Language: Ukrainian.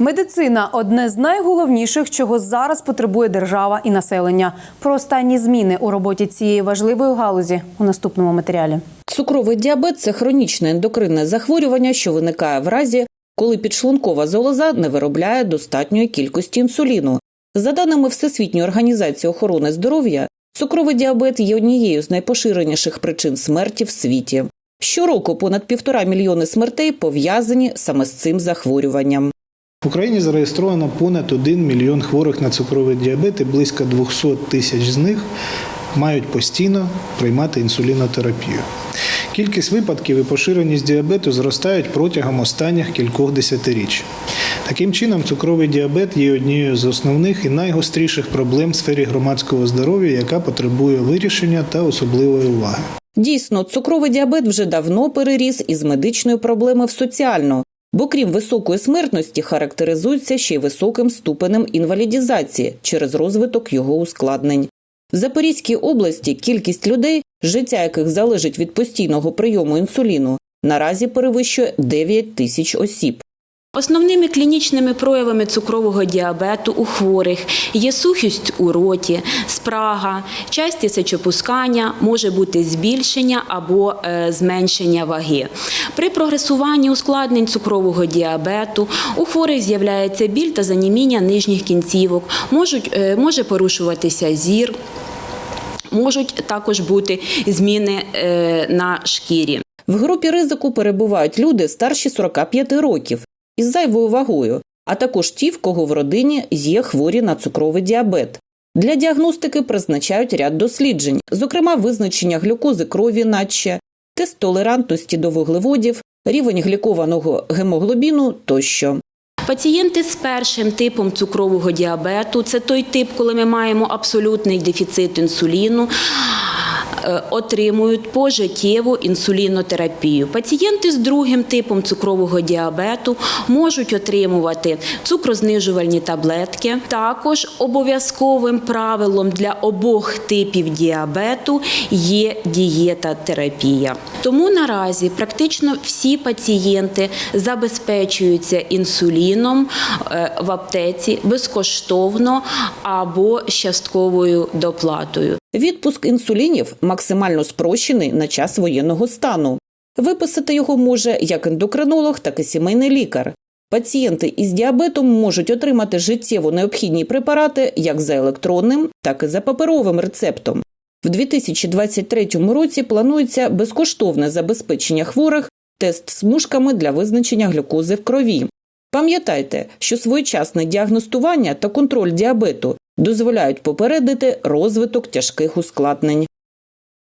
Медицина одне з найголовніших, чого зараз потребує держава і населення. Про останні зміни у роботі цієї важливої галузі у наступному матеріалі. Цукровий діабет це хронічне ендокринне захворювання, що виникає в разі, коли підшлункова залоза не виробляє достатньої кількості інсуліну. За даними Всесвітньої організації охорони здоров'я, цукровий діабет є однією з найпоширеніших причин смерті в світі. Щороку понад півтора мільйони смертей пов'язані саме з цим захворюванням. Україні зареєстровано понад 1 мільйон хворих на цукровий діабет і близько 200 тисяч з них мають постійно приймати інсулінотерапію. Кількість випадків і поширеність діабету зростають протягом останніх кількох десятиріч. Таким чином, цукровий діабет є однією з основних і найгостріших проблем в сфері громадського здоров'я, яка потребує вирішення та особливої уваги. Дійсно, цукровий діабет вже давно переріс із медичної проблеми в соціальну, бо крім високої смертності, характеризується ще й високим ступенем інвалідізації через розвиток його ускладнень. В Запорізькій області кількість людей, життя яких залежить від постійного прийому інсуліну, наразі перевищує 9 тисяч осіб. Основними клінічними проявами цукрового діабету у хворих є сухість у роті, спрага, часті сечопускання, може бути збільшення або е, зменшення ваги. При прогресуванні ускладнень цукрового діабету у хворих з'являється біль та заніміння нижніх кінцівок, можуть, е, може порушуватися зір, можуть також бути зміни е, на шкірі. В групі ризику перебувають люди старші 45 років із зайвою вагою, а також ті, в кого в родині є хворі на цукровий діабет. Для діагностики призначають ряд досліджень, зокрема визначення глюкози крові наче, тест толерантності до вуглеводів, рівень глікованого гемоглобіну тощо. Пацієнти з першим типом цукрового діабету це той тип, коли ми маємо абсолютний дефіцит інсуліну. Е, Отримують пожиттєву інсулінотерапію. Пацієнти з другим типом цукрового діабету можуть отримувати цукрознижувальні таблетки. Також обов'язковим правилом для обох типів діабету є дієта-терапія. Тому наразі практично всі пацієнти забезпечуються інсуліном е, в аптеці безкоштовно або з частковою доплатою. Відпуск інсулінів максимально спрощений на час воєнного стану. Виписати його може як ендокринолог, так і сімейний лікар. Пацієнти із діабетом можуть отримати життєво необхідні препарати як за електронним, так і за паперовим рецептом. В 2023 році планується безкоштовне забезпечення хворих тест смужками для визначення глюкози в крові. Пам'ятайте, що своєчасне діагностування та контроль діабету дозволяють попередити розвиток тяжких ускладнень.